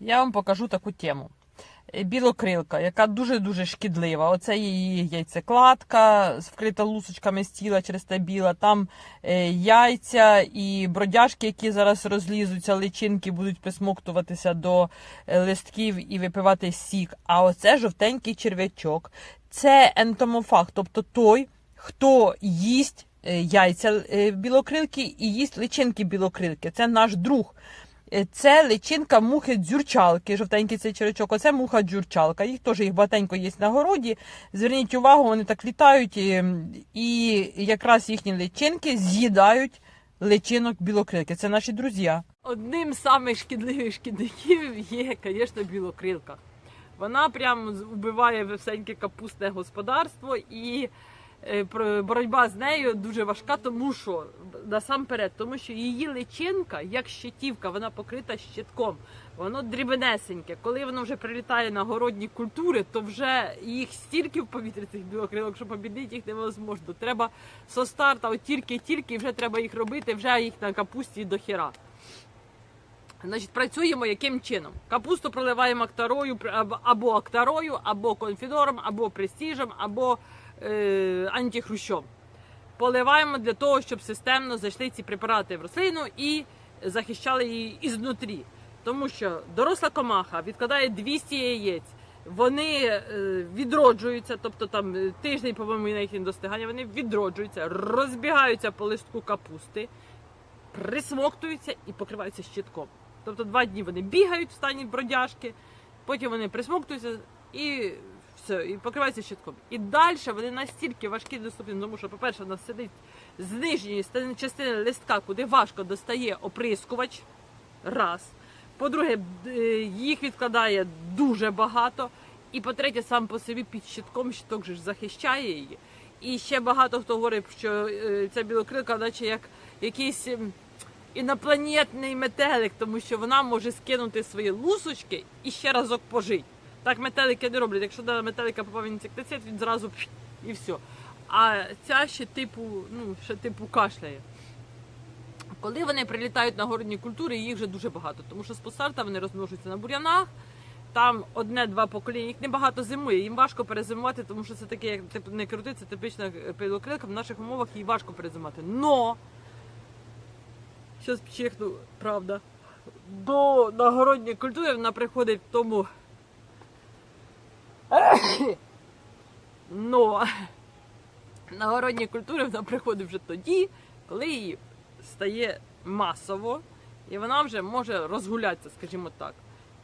Я вам покажу таку тему. Е, Білокрилка, яка дуже-дуже шкідлива. Оце її яйцекладка, вкрита лусочками з тіла через те біла. Там е, яйця і бродяжки, які зараз розлізуться, личинки будуть присмоктуватися до е, листків і випивати сік. А оце жовтенький черв'ячок. Це ентомофаг, тобто той, хто їсть яйця білокрилки і їсть личинки білокрилки. Це наш друг. Е, Це личинка мухи дзюрчалки, жовтенький цей черечок. Оце муха дзюрчалка. Їх теж їх багатенько є на городі. Зверніть увагу, вони так літають, і, і якраз їхні личинки з'їдають личинок білокрилки. Це наші друзі. Одним з самих шкідників є, звісно, білокрилка. Вона прямо вбиває висеньке капустне господарство і е, боротьба з нею дуже важка, тому що насамперед, тому що її личинка, як щитівка, вона покрита щитком. Воно дрібнесеньке. Коли воно вже прилітає на городні культури, то вже їх стільки в повітрі цих білокрилок, що побідити їх невозможно. Треба со старта, от тільки-тільки вже треба їх робити, вже їх на капусті до хіра. Значить, працюємо яким чином? Капусту проливаємо актарою або- актарою, або конфідором, або престіжем, або е, антихрущом. Поливаємо для того, щоб системно зайшли ці препарати в рослину і захищали її ізнутрі. Тому що доросла комаха відкладає 200 яєць, вони е, відроджуються, тобто там е, тиждень, по-моєму, на їхнє достигання, вони відроджуються, розбігаються по листку капусти, присмоктуються і покриваються щитком. Тобто два дні вони бігають в стані бродяжки, потім вони присмоктуються і все, і покриваються щитком. І далі вони настільки важкі доступні, тому що, по-перше, у нас сидить з нижньої частини листка, куди важко достає оприскувач. Раз. По-друге, е, їх відкладає дуже багато. І по-третє, сам по собі під щитком щиток же ж захищає її. І ще багато хто говорить, що е, ця білокрилка, наче як якийсь інопланетний метелик, тому що вона може скинути свої лусочки і ще разок пожити. Так метелики не роблять. Якщо метелика попав інсектицид, він зразу пш, і все. А ця ще типу, ну, ще типу кашляє. Коли вони прилітають на городні культури, їх вже дуже багато, тому що з постарта вони розмножуються на бур'янах. Там одне-два покоління, їх небагато зимує. Їм важко перезимувати, тому що це таке, як типу, не крути, це типична пилокрилка. В наших умовах їй важко перезимувати. Но Щас чихну, правда. До нагородньої культури вона приходить в тому. Но нагородні культури вона приходить вже тоді, коли її стає масово, і вона вже може розгулятися, скажімо так.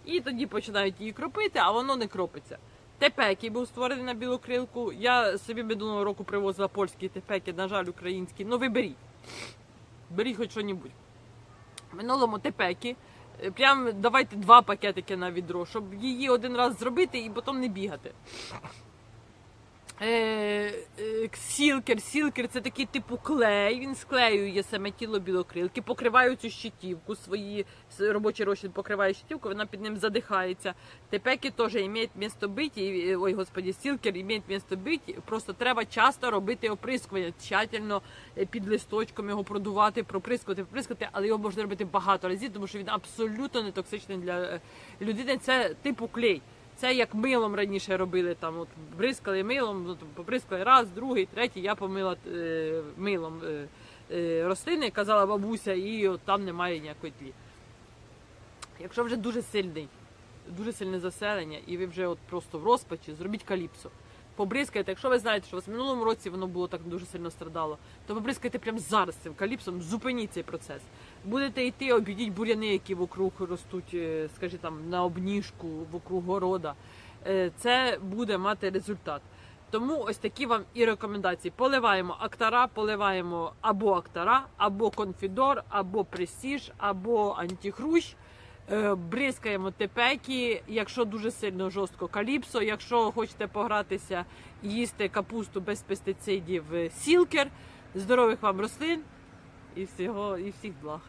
І тоді починають її кропити, а воно не кропиться. Тепек, який був створений на білокрилку. Я собі минулого року привозила польські тепеки, на жаль, українські. Ну ви беріть. Хоч що-небудь. В минулому тепекі. е, Прям давайте два пакетики на відро, щоб її один раз зробити і потім не бігати. Е, е, сілкер, сілкер це такий типу клей. Він склеює саме тіло білокрилки, покриває цю щитівку, свої робочий розчин покриває щитівку, вона під ним задихається. Тепеки теж мають місто бити, е, ой, господі, сілкер має місто бити. Просто треба часто робити оприскування, тщательно під листочком його продувати, проприскувати, проприскувати, але його можна робити багато разів, тому що він абсолютно не токсичний для людини. Це типу клей. Це як милом раніше робили, там от бризкали милом, от, побризкали раз, другий, третій. Я помила е, милом е, е, рослини, казала бабуся, і от там немає ніякої тлі. Якщо вже дуже сильний, дуже сильне заселення, і ви вже от просто в розпачі, зробіть каліпсо. Побризкайте, якщо ви знаєте, що у вас в минулому році воно було так дуже сильно страдало, то побризкайте прямо зараз цим каліпсом, зупиніть цей процес. Будете йти, обійдіть бур'яни, які вокруг ростуть, е, скажіть там на обніжку, вокруг города. Е, Це буде мати результат. Тому ось такі вам і рекомендації. Поливаємо актара, поливаємо або актара, або конфідор, або престіж, або антихрущ. Е, Бризкаємо тепекі, якщо дуже сильно жорстко каліпсо. Якщо хочете погратися їсти капусту без пестицидів, е, сілкер. Здорових вам рослин і всього, і всіх благ.